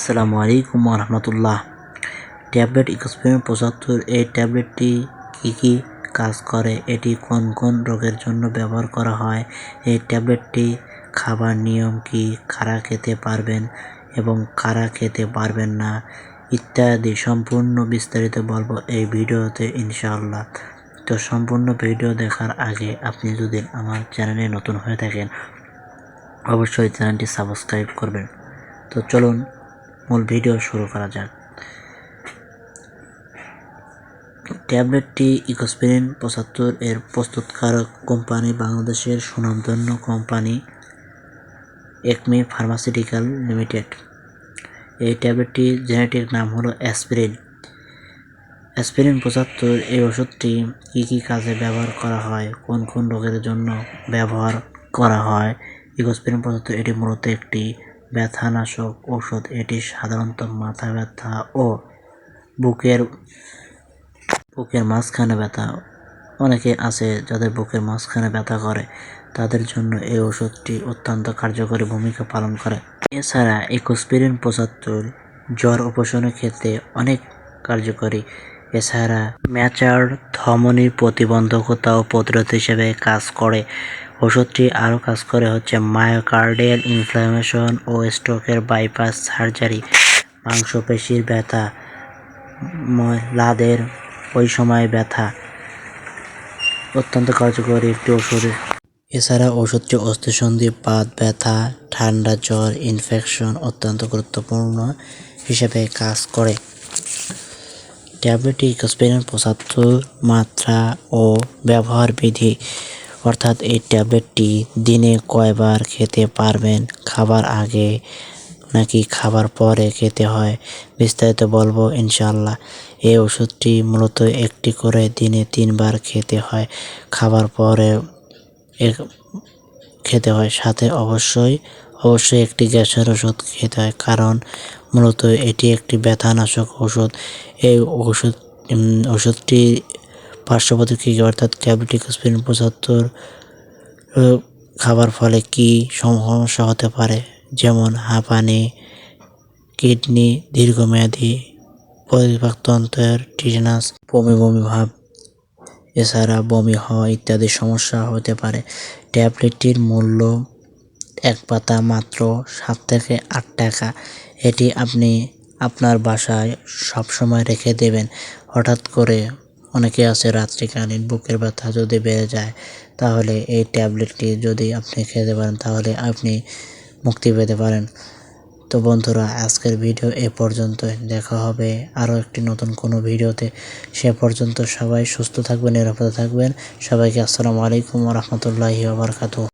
আসসালামু আলাইকুম রহমতুল্লাহ ট্যাবলেট ইকোস্পিরিন পঁচাত্তর, এই ট্যাবলেটটি কী কী কাজ করে? এটি কোন কোন রোগের জন্য ব্যবহার করা হয়? এই ট্যাবলেটটি খাবার নিয়ম কি? কারা খেতে পারবেন এবং কারা খেতে পারবেন না? ইত্যাদি সম্পূর্ণ বিস্তারিত বলব এই ভিডিওতে ইনশাআল্লাহ। তো সম্পূর্ণ ভিডিও দেখার আগে আপনি যদি আমার চ্যানেলে নতুন হয়ে থাকেন, অবশ্যই চ্যানেলটি সাবস্ক্রাইব করবেন। তো চলুন মূল ভিডিও শুরু করা যাক। ট্যাবলেটটি ইকোস্পিরিন পঁচাত্তর এর প্রস্তুতকারক কোম্পানি বাংলাদেশের সুনামধন্য কোম্পানি একমি ফার্মাসিউটিক্যাল লিমিটেড। এই ট্যাবলেটটি জেনেটিক নাম হলো অ্যাসপিরিন। অ্যাসপিরিন পঁচাত্তর এই ওষুধটি কী কী কাজে ব্যবহার করা হয়, কোন কোন রোগের জন্য ব্যবহার করা হয়? ইকোস্পিরিন পঁচাত্তর এটি মূলত একটি ব্যথানাশক ওষুধ এটি সাধারণত মাথা ব্যথা ও বুকের বুকের মাঝখানে ব্যথা। অনেকে আছে যাদের বুকের মাঝখানে ব্যথা করে, তাদের জন্য এই ওষুধটি অত্যন্ত কার্যকরী ভূমিকা পালন করে। এছাড়া ইকোস্পিরিন পঁচাত্তর জ্বর উপশমের ক্ষেত্রে অনেক কার্যকরী। এছাড়া ম্যাচার ধমনির প্রতিবন্ধকতা ও প্রতিরোধ হিসেবে কাজ করে। ওষুধটি আরও কাজ করে হচ্ছে মায়োকার্ডিয়াল ইনফ্লামেশন ও স্ট্রোকের বাইপাস সার্জারি, মাংসপেশির ব্যথা লাদের ওই সময় ব্যথা। অত্যন্ত কার্যকরী একটি ওষুধ। এছাড়া ওষুধটি অস্থিসন্ধি, পাত ব্যথা, ঠান্ডা জ্বর, ইনফেকশন অত্যন্ত গুরুত্বপূর্ণ হিসেবে কাজ করে। ট্যাবলেটটি ইকোস্পিরিন পঁচাত্তর মাত্রা ও ব্যবহার বিধি অর্থাৎ এই ট্যাবলেটটি দিনে কয়বার খেতে পারবেন? খাবার আগে নাকি খাবার পরে খেতে হয়? বিস্তারিত বলব ইনশাল্লাহ এই ওষুধটি মূলত একটি করে দিনে তিনবার খেতে হয়। খাবার পরে খেতে হয়। সাথে অবশ্যই অবশ্যই একটি গ্যাসের ওষুধ খেতে হয়। কারণ মূলত এটি একটি ব্যথানাশক ওষুধ। এই ওষুধ ওষুধটি পার্শ্বপ্রতিক্রিয়া অর্থাৎ ট্যাবলেটিক স্পিন পঁচাত্তর খাবার ফলে কি সমস্যা হতে পারে? যেমন হাঁপানি, কিডনি দীর্ঘমেয়াদী পরিপাকতন্ত্রের টিটেনাস, বমি বমি ভাব, এছাড়া বমি হওয়া ইত্যাদি সমস্যা হতে পারে। ট্যাবলেটটির মূল্য এক পাতা মাত্র সাত থেকে আট টাকা। এটি আপনি আপনার বাসায় সবসময় রেখে দেবেন। হঠাৎ করে অনেকে আছে রাত্রিকালীন বুকের ব্যথা যদি বেড়ে যায়, তাহলে এই ট্যাবলেটটি যদি আপনি খেতে পারেন, তাহলে আপনি মুক্তি পেতে পারেন। তো বন্ধুরা, আজকের ভিডিও এ পর্যন্ত দেখা হবে আরও একটি নতুন কোনো ভিডিওতে। সে পর্যন্ত সবাই সুস্থ থাকবেন, নিরাপদে থাকবেন। সবাইকে আসসালামু আলাইকুম রহমতুল্লাহি আবরকাত